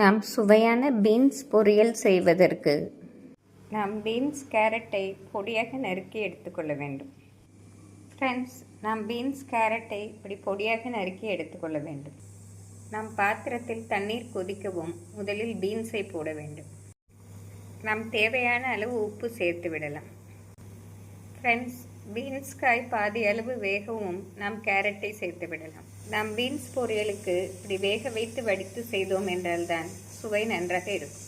நாம் சுவையான பீன்ஸ் பொரியல் செய்வதற்கு. நாம் பீன்ஸ் கேரட்டை பொடியாக நறுக்கி எடுத்துக்கொள்ள வேண்டும். ஃப்ரெண்ட்ஸ் நாம் பீன்ஸ் கேரட்டை இப்படி பொடியாக நறுக்கி எடுத்துக்கொள்ள வேண்டும். நாம் பாத்திரத்தில் தண்ணீர் கொதிக்கவும் முதலில் பீன்ஸை போட வேண்டும். நாம் தேவையான அளவு உப்பு சேர்த்து விடலாம். ஃப்ரெண்ட்ஸ் பீன்ஸ் காய் பாதி அளவு வேகவும் நாம் கேரட்டை சேர்த்து விடலாம். நாம் பீன்ஸ் பொரியலுக்கு இப்படி வேக வைத்து வடித்து செய்தோம் என்றால்தான் சுவை நன்றாக இருக்கும்.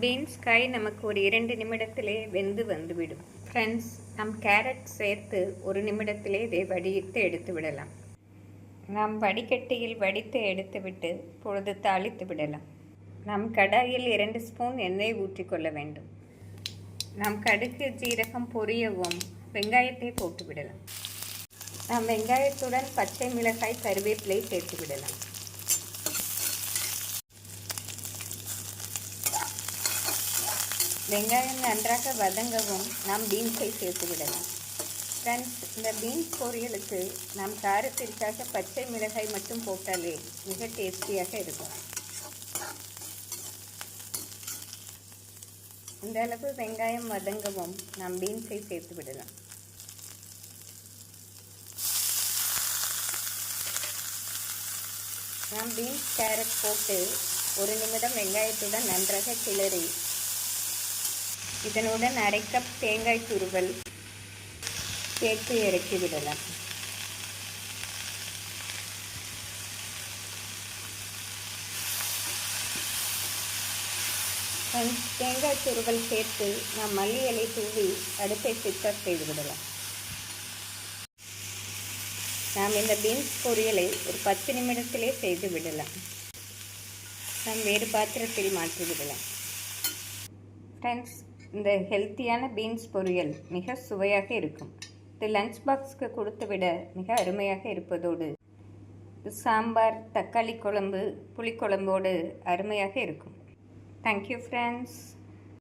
பீன்ஸ் காய் நமக்கு ஒரு இரண்டு நிமிடத்திலே வெந்து வந்துவிடும். ஃப்ரெண்ட்ஸ் நாம் கேரட் சேர்த்து ஒரு நிமிடத்திலே இதை வடித்து எடுத்து விடலாம். நாம் வடிகட்டியில் வடித்து எடுத்துவிட்டு பொழுது தாளித்து விடலாம். நாம் கடாயில் இரண்டு ஸ்பூன் எண்ணெய் ஊற்றிக்கொள்ள வேண்டும். நாம் கடுகு ஜீரகம் பொரியவும் வெங்காயத்தை போட்டு விடலாம். நாம் வெங்காயத்துடன் பச்சை மிளகாய் கருவேப்பிலை சேர்த்து விடலாம். வெங்காயம் நன்றாக வதங்கவும் நாம் பீன்ஸை சேர்த்து விடலாம். ஃப்ரெண்ட்ஸ் இந்த பீன்ஸ் பொரியலுக்கு நாம் காரத்திற்காக பச்சை மிளகாய் மட்டும் போட்டாலே மிக டேஸ்டியாக இருக்கும். இந்த அளவு வெங்காயம் வதங்கவும் நாம் பீன்ஸை சேர்த்து விடலாம். நான் பீன்ஸ் கேரட் போட்டு ஒரு நிமிடம் வெங்காயத்துடன் நன்றாக கிளறி. இதனுடன் அரை கப் தேங்காய் துருவல் சேர்த்து இறக்கி விடலாம். தேங்காய் துருவல் சேர்த்து நாம் மல்லி இலை தூவி அடுப்பை சுத்தம் செய்து விடலாம். நாம் இந்த பீன்ஸ் பொரியலை ஒரு பத்து நிமிடத்திலே செய்து விடலாம். நாம் வேறு பாத்திரத்தில் மாற்றி விடலாம். ஃப்ரெண்ட்ஸ் இந்த ஹெல்த்தியான பீன்ஸ் பொரியல் மிக சுவையாக இருக்கும். இது லஞ்ச் பாக்ஸ்க்கு கொடுத்து விட மிக அருமையாக இருப்பதோடு சாம்பார் தக்காளி குழம்பு புளிக்குழம்போடு அருமையாக இருக்கும். Thank you friends